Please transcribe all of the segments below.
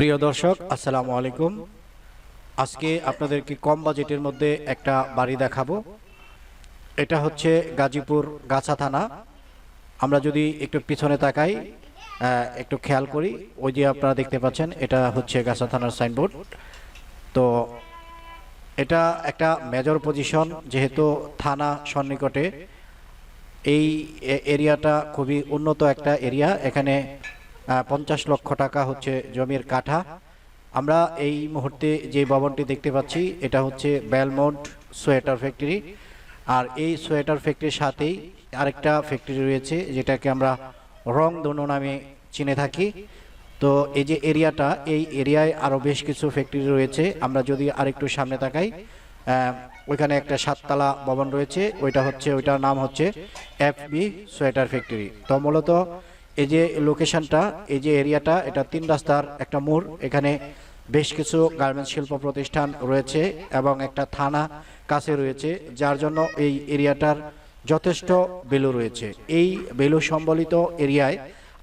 প্রিয় দর্শক, আসসালামু আলাইকুম। আজকে আপনাদেরকে কম বাজেটের মধ্যে একটা বাড়ি দেখাবো। এটা হচ্ছে গাজীপুর গাছা থানা। আমরা যদি একটু পিছনে তাকাই একটু খেয়াল করি, ওই যে আপনারা দেখতে পাচ্ছেন, এটা হচ্ছে গাছা থানার সাইনবোর্ড। তো এটা একটা মেজর পজিশন, যেহেতু থানা সন্নিকটে। এই এরিয়াটা খুবই উন্নত একটা এরিয়া। এখানে পঞ্চাশ লক্ষ টাকা হচ্ছে জমির কাঠা। আমরা এই মুহূর্তে যে ভবনটি দেখতে পাচ্ছি, এটা হচ্ছে বেলমন্ট সোয়েটার ফ্যাক্টরি। আর এই সোয়েটার ফ্যাক্টরির সাথেই আরেকটা ফ্যাক্টরি রয়েছে, যেটাকে আমরা রং দোনো নামে চিনে থাকি। তো এই যে এরিয়াটা, এই এরিয়ায় আরও বেশ কিছু ফ্যাক্টরি রয়েছে। আমরা যদি আরেকটু সামনে তাকাই ওইখানে একটা সাততলা ভবন রয়েছে। ওইটা হচ্ছে, ওইটার নাম হচ্ছে এফ বি সোয়েটার ফ্যাক্টরি। তো মূলত এই যে লোকেশনটা এই যে এরিয়াটা এটা তিন রাস্তার একটা মোড়। এখানে বেশ কিছু গার্মেন্টস শিল্প প্রতিষ্ঠান রয়েছে এবং একটা থানা কাছে রয়েছে, যার জন্য এই এরিয়াটার যথেষ্ট ভ্যালু রয়েছে। এই ভ্যালু সম্বলিত এরিয়ায়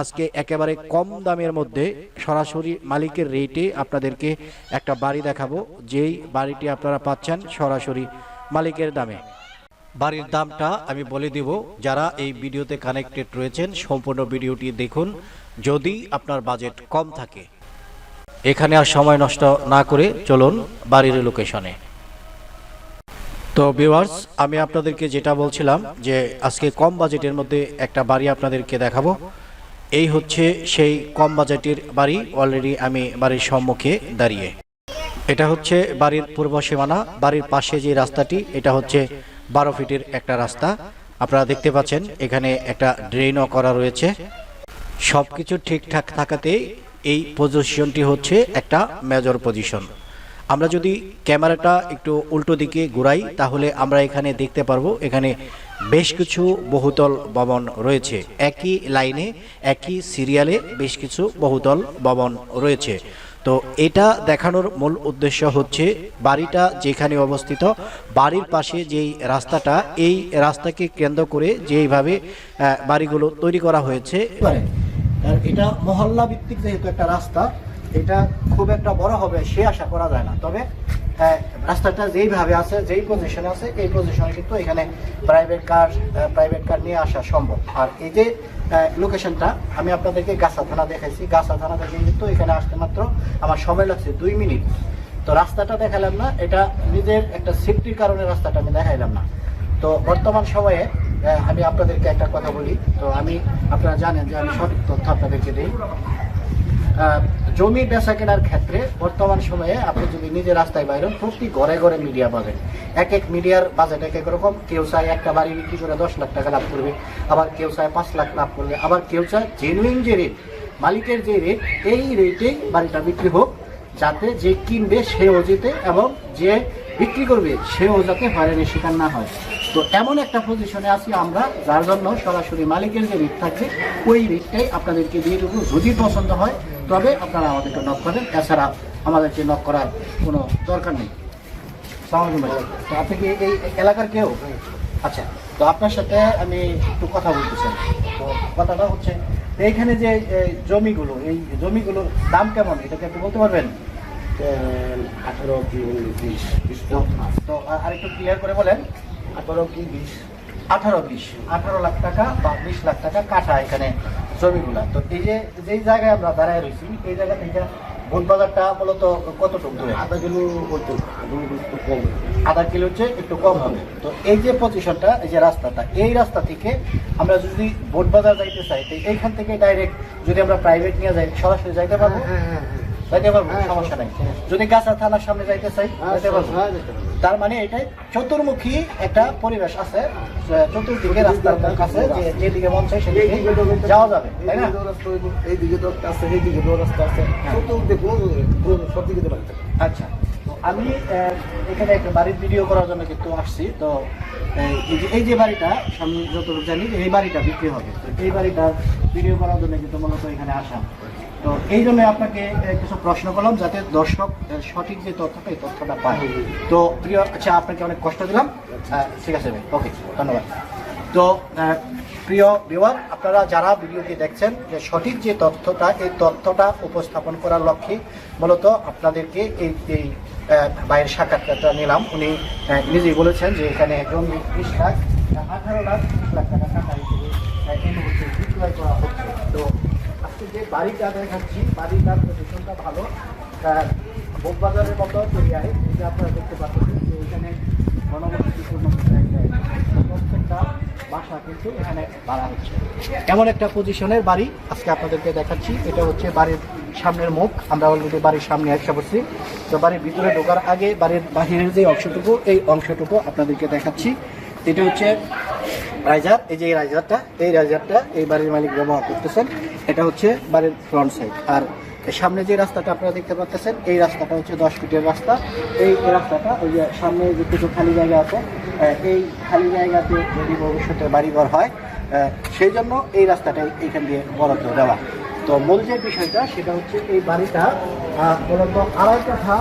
আজকে একেবারে কম দামের মধ্যে সরাসরি মালিকের রেটে আপনাদেরকে একটা বাড়ি দেখাবো। যেই বাড়িটি আপনারা পাচ্ছেন সরাসরি মালিকের দামে। বাড়ির দামটা আমি বলে দিব, যারা এই ভিডিওতে কানেক্টেড রয়েছেন, সম্পূর্ণ ভিডিওটি দেখুন যদি আপনার বাজেট কম থাকে। এখানে আর সময় নষ্ট না করে চলুন বাড়ির লোকেশনে তো ভিউয়ার্স আমি আপনাদেরকে যেটা বলছিলাম যে আজকে কম বাজেটের মধ্যে একটা বাড়ি আপনাদেরকে দেখাবো। এই হচ্ছে সেই কম বাজেটের বাড়ি অলরেডি আমি বাড়ির সম্মুখে দাঁড়িয়ে। এটা হচ্ছে বাড়ির পূর্ব সীমানা, বাড়ির পাশে যে রাস্তাটি, এটা হচ্ছে বারো ফিটের একটা রাস্তা। আপনারা দেখতে পাচ্ছেন, এখানে একটা ড্রেনও করা রয়েছে। সব কিছু ঠিকঠাক থাকাতে এই পজিশনটি হচ্ছে একটা মেজর পজিশন আমরা যদি ক্যামেরাটা একটু উল্টো দিকে ঘুরাই, তাহলে আমরা এখানে দেখতে পারব, এখানে বেশ কিছু বহুতল ভবন রয়েছে। একই লাইনে একই সিরিয়ালে বেশ কিছু বহুতল ভবন রয়েছে। তো এটা দেখানোর মূল উদ্দেশ্য হচ্ছে বাড়িটা যেখানে অবস্থিত, বাড়ির পাশে যেই রাস্তাটা, এই রাস্তাকে কেন্দ্র করে যেইভাবে বাড়িগুলো তৈরি করা হয়েছে। এটা মহল্লা ভিত্তিক যেহেতু একটা রাস্তা এটা খুব একটা বড় হবে, সে আশা করা যায় না। তবে রাস্তাটা যেইভাবে আছে, যেই পজিশনে আছে, এই পজিশনে কিন্তু এখানে প্রাইভেট কার প্রাইভেট কার নিয়ে আসা সম্ভব। আর এই যে লোকেশনটা আমি আপনাদেরকে গাছা থানা দেখাইছি। গাছা থানা দেখে কিন্তু এখানে আসতে মাত্র আমার সময় লাগছে দুই মিনিট। তো রাস্তাটা দেখালাম না, এটা নিজের একটা সেফটির কারণে রাস্তাটা আমি দেখাইলাম না। তো বর্তমান সময়ে আমি আপনাদেরকে একটা কথা বলি। তো আমি, আপনারা জানেন যে আমি সঠিক তথ্য আপনাদেরকে দিই। জমি বেচা কেনার ক্ষেত্রে বর্তমান সময়ে আপনি যদি নিজে রাস্তায় বাইরেন, প্রতি ঘরে ঘরে মিডিয়া পাবেন। এক এক মিডিয়ার বাজেট এক এক রকম। কেউ চায় একটা বাড়ি বিক্রি করে দশ লাখ টাকা লাভ করবে, আবার কেউ চায় পাঁচ লাখ লাভ করবে, আবার কেউ চায় জেনুইন যে রেট মালিকের যে রেট এই রেটেই বাড়িটা বিক্রি হোক, যাতে যে কিনবে সেও জিতে এবং যে বিক্রি করবে সেও যাতে হয়রানির শিকার না হয়। তো এমন একটা পজিশনে আছি আমরা, যার জন্য সরাসরি মালিকের যে রেট থাকবে, ওই রেটটাই আপনাদেরকে দিয়ে দেবো। যদি পছন্দ হয় তবে আপনারা আমাদেরকে নক করেন। এছাড়া আমাদেরকে নক করার কোনো দরকার নেই। তো আপনি কি এই এলাকার কেউ? আচ্ছা তো আপনার সাথে আমি একটু কথা বলতে চাই। তো কথাটা হচ্ছে এইখানে যে জমিগুলো এই জমিগুলোর দাম কেমন? এটাকে একটু বলতে পারবেন? আঠারো কি বিশ তো আর- আরেকটু ক্লিয়ার করে বলেন। আঠারো কি বিশ? আঠারো বিশ। আঠারো লাখ টাকা বা বিশ লাখ টাকা কাঠা এখানে জমিগুলা তো এই যে যেই জায়গায় আমরা দাঁড়ায় রয়েছি এই জায়গা থেকে বাজারটা মূলত কতটুকু? দূরে আধা কিলো একটু কম আধা কিলো হচ্ছে একটু কম হবে। তো এই যে পজিশনটা এই যে রাস্তাটা এই রাস্তা থেকে আমরা যদি বাজার যাইতে চাই তো এইখান থেকে ডাইরেক্ট যদি আমরা প্রাইভেট নিয়ে যাই সরাসরি যাইতে পারব? হ্যাঁ হ্যাঁ যাইতে পারব? হ্যাঁ, সমস্যা নাই। যদি গাছা থানার সামনে যাইতে চাই হ্যাঁ যাইতে হ্যাঁ পারব। তার মানে এটা চতুর্মুখী একটা পরিবেশ আছে চতুর্দিকে রাস্তার কাছে যে যেদিকে মন চাই সেদিকে যাওয়া যাবে তাই না এই দিকে তো আছে এই দিকে তো রাস্তা আছে হ্যাঁ। চতুর্দিকে সব দিকে। আচ্ছা তো আমি এখানে একটা বাড়ির ভিডিও করার জন্য কিন্তু আসছি তো এই যে এই যে বাড়িটা আমি যতটুকু জানি এই বাড়িটা বিক্রি হবে তো এই বাড়িটার ভিডিও করার জন্য কিন্তু মূলত এখানে আসা তো এই জন্য আপনাকে কিছু প্রশ্ন করলাম যাতে দর্শক সঠিক যে তথ্যটা, এই তথ্যটা পায়। তো প্রিয় আচ্ছা আপনাকে অনেক কষ্ট দিলাম। ঠিক আছে ভাই, ওকে, ধন্যবাদ। তো প্রিয় বিওয়ার আপনারা যারা ভিডিওটি দেখছেন, যে সঠিক যে তথ্যটা, এই তথ্যটা উপস্থাপন করার লক্ষ্যে মূলত আপনাদেরকে এই এই ভাইয়ের সাক্ষাৎকারটা নিলাম। উনি নিজেই বলেছেন যে এখানে জমি বিশ লাখ আঠারো লাখ লাখ টাকা টাকা করা হচ্ছে। তো যে বাড়িটা দেখাচ্ছি। বাড়িটার পজিশনটা ভালো। আহ, বোকবাজারের মতো এরিয়ায় এই যে আপনারা দেখতে পাচ্ছেন যে এখানে এরিয়া। প্রত্যেকটা বাসা কিন্তু এখানে বাড়া হচ্ছে। এমন একটা পজিশনের বাড়ি আজকে আপনাদেরকে দেখাচ্ছি। এটা হচ্ছে বাড়ির সামনের মুখ। আমরা অলরেডি বাড়ির সামনে এসে পড়ছি তো বাড়ির ভিতরে ঢোকার আগে বাড়ির বাহিরের যে অংশটুকু এই অংশটুকু আপনাদেরকে দেখাচ্ছি। এটা হচ্ছে রাইজার, এই যে এই রাইজারটা এই রাইজারটা এই বাড়ির মালিক ব্যবহার করতেছেন, এটা হচ্ছে বাড়ির ফ্রন্ট সাইড আর সামনে যে রাস্তাটা আপনারা দেখতে পাচ্ছেন, এই রাস্তাটা হচ্ছে দশ ফিটের রাস্তা। এই রাস্তাটা, ওই যে সামনে যে কিছু খালি জায়গা আছে এই খালি জায়গাতে যদি ভবিষ্যতে বাড়িঘর হয় সেই জন্য এই রাস্তাটা এইখান দিয়ে বরাদ্দ দেওয়া। তো মূল যে বিষয়টা, সেটা হচ্ছে এই বাড়িটা মূলত আড়াই কাঠা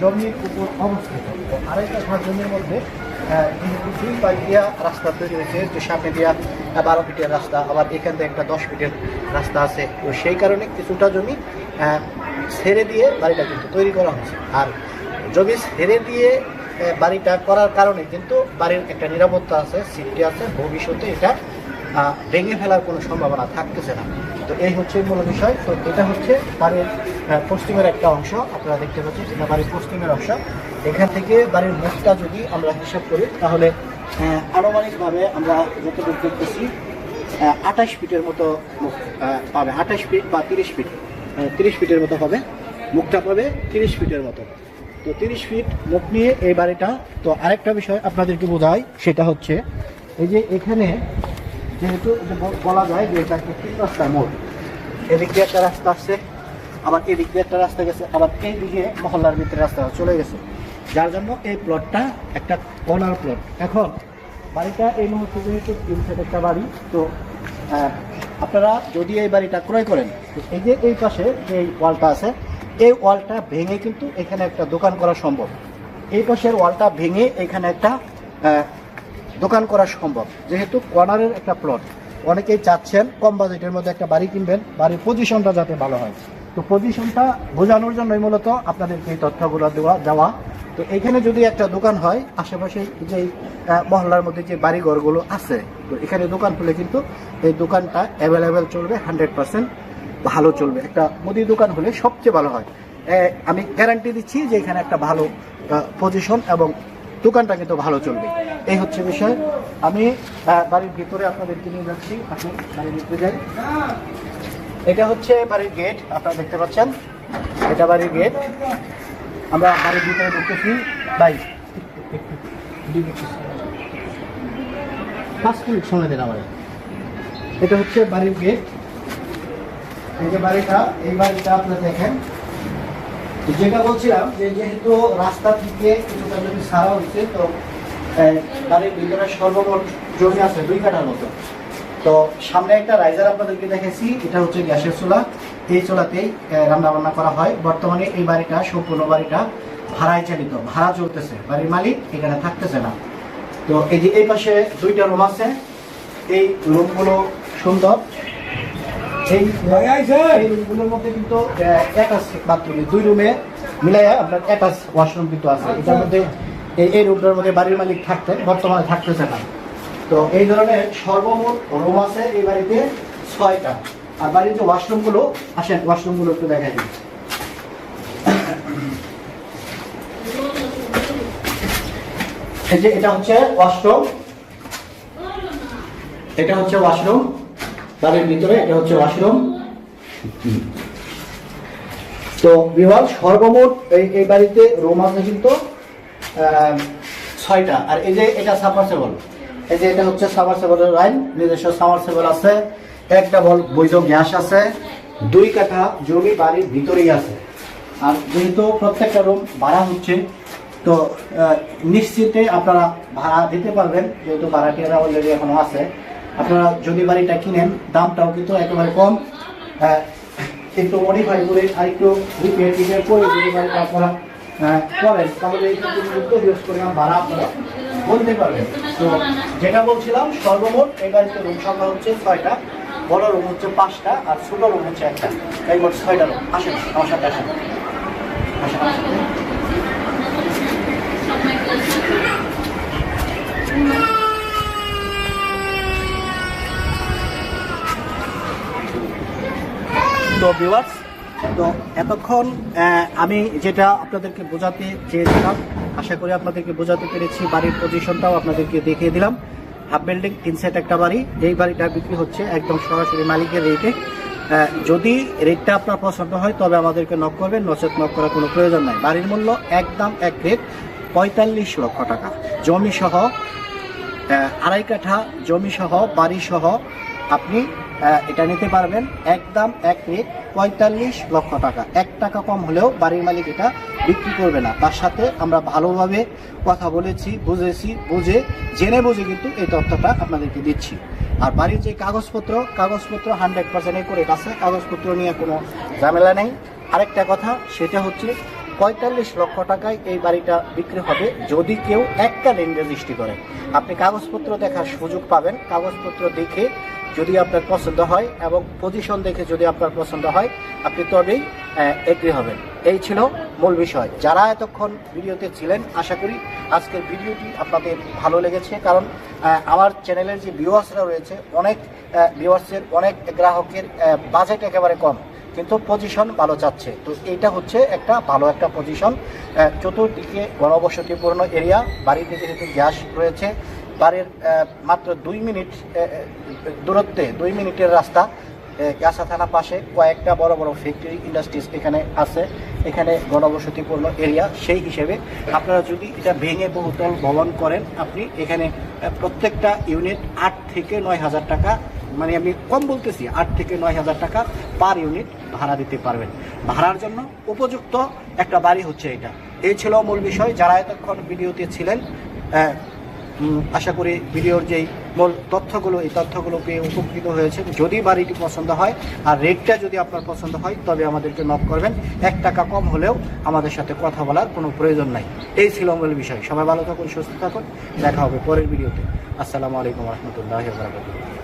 জমির উপর অবস্থিত। আড়াই কাঠা জমির মধ্যে দুই পাশ দিয়া রাস্তা তৈরি হয়েছে, যে সামনে দিয়া বারো ফিটের রাস্তা, আবার এখান থেকে একটা দশ ফিটের রাস্তা আছে। তো সেই কারণে কিছুটা জমি ছেড়ে দিয়ে বাড়িটা কিন্তু তৈরি করা হয়েছে আর জমি ছেড়ে দিয়ে বাড়িটা করার কারণে কিন্তু বাড়ির একটা নিরাপত্তা আছে সিফটি আছে, ভবিষ্যতে এটা ভেঙে ফেলার কোনো সম্ভাবনা থাকতেছে না। তো এই হচ্ছে মূল বিষয়। তো এটা হচ্ছে বাড়ির পশ্চিমের একটা অংশ। আপনারা দেখতে পাচ্ছেন, এটা বাড়ির পশ্চিমের অংশ। এখান থেকে বাড়ির মুখটা যদি আমরা হিসাব করি তাহলে আহ, আনুমানিকভাবে আমরা যতটুকু দেখতেছি আঠাশ ফিটের মতো মুখ পাবে। আঠাশ ফিট বা তিরিশ ফিট তিরিশ ফিটের মতো হবে মুখটা পাবে তিরিশ ফিটের মতো। তো তিরিশ ফিট মুখ নিয়ে এই বাড়িটা তো আরেকটা বিষয় আপনাদেরকে বোঝাই সেটা হচ্ছে এই যে এখানে যেহেতু বলা যায় যে এটা একটা রাস্তা মোড়। এদিক দিয়ে একটা রাস্তা আসছে আবার এদিক দিয়ে একটা রাস্তা গেছে আবার এই দিকে মহল্লার ভিতরে রাস্তা চলে গেছে। যার জন্য এই প্লটটা একটা কর্নার প্লট এখন, বাড়িটা এই মুহূর্তে যেহেতু তিন একটা বাড়ি, তো আপনারা যদি এই বাড়িটা ক্রয় করেন এই যে এই পাশে যে ওয়ালটা আছে, এই ওয়ালটা ভেঙে কিন্তু এখানে একটা দোকান করা সম্ভব। এই পাশের ওয়ালটা ভেঙে এখানে একটা দোকান করা সম্ভব। যেহেতু কর্নারের একটা প্লট অনেকেই চাচ্ছেন কম বাজেটের মধ্যে একটা বাড়ি কিনবেন, বাড়ির পজিশনটা যাতে ভালো হয়। তো পজিশনটা বোঝানোর জন্যই মূলত আপনাদেরকে এই তথ্যগুলো দেওয়া দেওয়া তো এখানে যদি একটা দোকান হয়, আশেপাশে যে মহল্লার মধ্যে যে বাড়ি বাড়িঘরগুলো আছে, তো এখানে দোকান খুলে কিন্তু এই দোকানটা অ্যাভেলেবেল চলবে হান্ড্রেড পার্সেন্ট ভালো চলবে। একটা মুদি দোকান হলে সবচেয়ে ভালো হয়। আমি গ্যারান্টি দিচ্ছি যে এখানে একটা ভালো পজিশন এবং দোকানটা কিন্তু ভালো চলবে। এই হচ্ছে বিষয়। আমি বাড়ির ভিতরে আপনাদেরকে নিয়ে যাচ্ছি। আপনি বাড়ির ভিতরে যাই। এটা হচ্ছে বাড়ির গেট আপনারা দেখতে পাচ্ছেন। এটা বাড়ির গেট আমরা বাড়ির ভিতরে ঢুকতেছি। বাই পাঁচ মিনিট সময় দিন আমার এটা হচ্ছে বাড়ির গেট এই যে বাড়িটা, এই বাড়িটা আপনারা দেখেন। যেটা বলছিলাম যে যেহেতু রাস্তা থেকে কিছুটা যদি সারা হচ্ছে তো বাড়ির ভিতরে সর্বমোট জমি আছে দুই কাটার মতো। তো সামনে একটা রাইজার আপনাদেরকে দেখেছি এটা হচ্ছে গ্যাসের চুলা। এই চুলাতেই রান্না বান্না করা হয়। বর্তমানে এই বাড়িটা সম্পূর্ণ বাড়িটা ভাড়ায় চালিত ভাড়া চলতেছে। বাড়ির মালিক এখানে থাকতেছে না। তো এই যে এই পাশে দুইটা রুম আছে। এই রুমগুলো সুন্দর। এই এই রুমগুলোর মধ্যে কিন্তু অ্যাটাচ বাথরুম দুই রুমে মিলাইয়া আপনার অ্যাটাচ ওয়াশরুম কিন্তু আছে। এটার মধ্যে এই এই রুমটার মধ্যে বাড়ির মালিক থাকতেন বর্তমানে থাকতেছে না। তো এই ধরনের সর্বমোট রুম আছে এই বাড়িতে ছয়টা। আর বাড়ির যে আসেন একটু দেখাই যে এটা হচ্ছে ওয়াশরুম এটা হচ্ছে ওয়াশরুম বাড়ির ভিতরে এটা হচ্ছে ওয়াশরুম তো বিভাগ, সর্বমোট এই এই বাড়িতে রুম আছে কিন্তু ছয়টা। আর এই যে এটা সাবমার্সেবল এই যে এটা হচ্ছে সাবমার্সেবলের লাইন নিজস্ব সাবমার্সেবল আছে। একটা বল বৈধ গ্যাস আছে, দুই কাঠা জমি বাড়ির ভিতরেই আছে। আর যেহেতু প্রত্যেকটা রুম ভাড়া হচ্ছে, তো নিশ্চিতে আপনারা ভাড়া দিতে পারবেন, যেহেতু ভাড়াটিয়ারা অলরেডি এখনও আছে। আপনারা যদি বাড়িটা কিনেন, দামটাও কিন্তু একেবারে কম। একটু মডিফাই করে আর একটু রিপেয়ার টিপেয়ার করে যদি বাড়িটা আপনারা করেন, তাহলে বৃহস্পতি পরিমাণ ভাড়া আপনারা বলতে পারবেন। তো যেটা বলছিলাম, সর্বমোট এই রুম সংখ্যা হচ্ছে ছয়টা। বড় রুম হচ্ছে পাঁচটা আর ছোট রুম হচ্ছে একটা। এই মোট ছয়টা রুম আসেন, আমার সাথে আসেন। তো ভিউয়ার্স তো এতক্ষণ আমি যেটা আপনাদেরকে বোঝাতে চেয়েছিলাম, আশা করি আপনাদেরকে বোঝাতে পেরেছি, বাড়ির পজিশনটাও আপনাদেরকে দেখিয়ে দিলাম। হাফ বিল্ডিং, তিন সেট একটা বাড়ি। যেই বাড়িটা বিক্রি হচ্ছে একদম সরাসরি মালিকের রেটে যদি রেটটা আপনার পছন্দ হয়, তবে আমাদেরকে নক করবেন, নচেত নক করার কোনো প্রয়োজন নাই। বাড়ির মূল্য একদম এক রেট পঁয়তাল্লিশ লক্ষ টাকা। জমি সহ আড়াই কাঠা জমি সহ বাড়ি সহ আপনি এটা নিতে পারবেন। একদম এক রেট পঁয়তাল্লিশ লক্ষ টাকা। এক টাকা কম হলেও বাড়ির মালিক এটা বিক্রি করবে না। তার সাথে আমরা ভালোভাবে কথা বলেছি, বুঝেছি, বুঝে, জেনে বুঝে কিন্তু এই তথ্যটা আপনাদেরকে দিচ্ছি। আর বাড়ির যে কাগজপত্র কাগজপত্র হান্ড্রেড পার্সেন্ট করে কাছে কাগজপত্র নিয়ে কোনো ঝামেলা নেই। আরেকটা কথা, সেটা হচ্ছে পঁয়তাল্লিশ লক্ষ টাকায় এই বাড়িটা বিক্রি হবে যদি কেউ এককালীন রেজিস্ট্রি করে। আপনি কাগজপত্র দেখার সুযোগ পাবেন। কাগজপত্র দেখে যদি আপনার পছন্দ হয় এবং পজিশন দেখে যদি আপনার পছন্দ হয়, আপনি তবেই এগ্রি হবেন। এই ছিল মূল বিষয়। যারা এতক্ষণ ভিডিওতে ছিলেন, আশা করি আজকের ভিডিওটি আপনাদের ভালো লেগেছে। কারণ আমার চ্যানেলের যে ভিউয়ার্সরা রয়েছে, অনেক ভিউয়ার্সের অনেক গ্রাহকের বাজেট একেবারে কম। কিন্তু পজিশন ভালো চাচ্ছে তো এইটা হচ্ছে একটা ভালো একটা পজিশন চতুর্দিকে গণবসতিপূর্ণ এরিয়া বাড়িতে যেহেতু গ্যাস রয়েছে, বাড়ির মাত্র দুই মিনিট দূরত্বে, দুই মিনিটের রাস্তা গাছা থানা পাশে কয়েকটা বড় বড় ফ্যাক্টরি ইন্ডাস্ট্রিজ এখানে আছে। এখানে গণবসতিপূর্ণ এরিয়া সেই হিসেবে আপনারা যদি এটা ভেঙে বহুতল ভবন করেন, আপনি এখানে প্রত্যেকটা ইউনিট আট থেকে নয় হাজার টাকা মানে আমি কম বলতেছি, আট থেকে নয় হাজার টাকা পার ইউনিট ভাড়া দিতে পারবেন। ভাড়ার জন্য উপযুক্ত একটা বাড়ি হচ্ছে এটা। এই ছিল মূল বিষয়। যারা এতক্ষণ ভিডিওতে ছিলেন আশা করি ভিডিওর যেই মূল তথ্যগুলো, এই তথ্যগুলো পেয়ে উপকৃত হয়েছে যদি বাড়িটি পছন্দ হয়, আর রেটটা যদি আপনার পছন্দ হয়, তবে আমাদেরকে নক করবেন। এক টাকা কম হলেও আমাদের সাথে কথা বলার কোনো প্রয়োজন নাই। এই ছিল মূল বিষয়। সবাই ভালো থাকুন, সুস্থ থাকুন। দেখা হবে পরের ভিডিওতে। আসসালামু আলাইকুম রহমতুল্লাহ বারকাতুহ।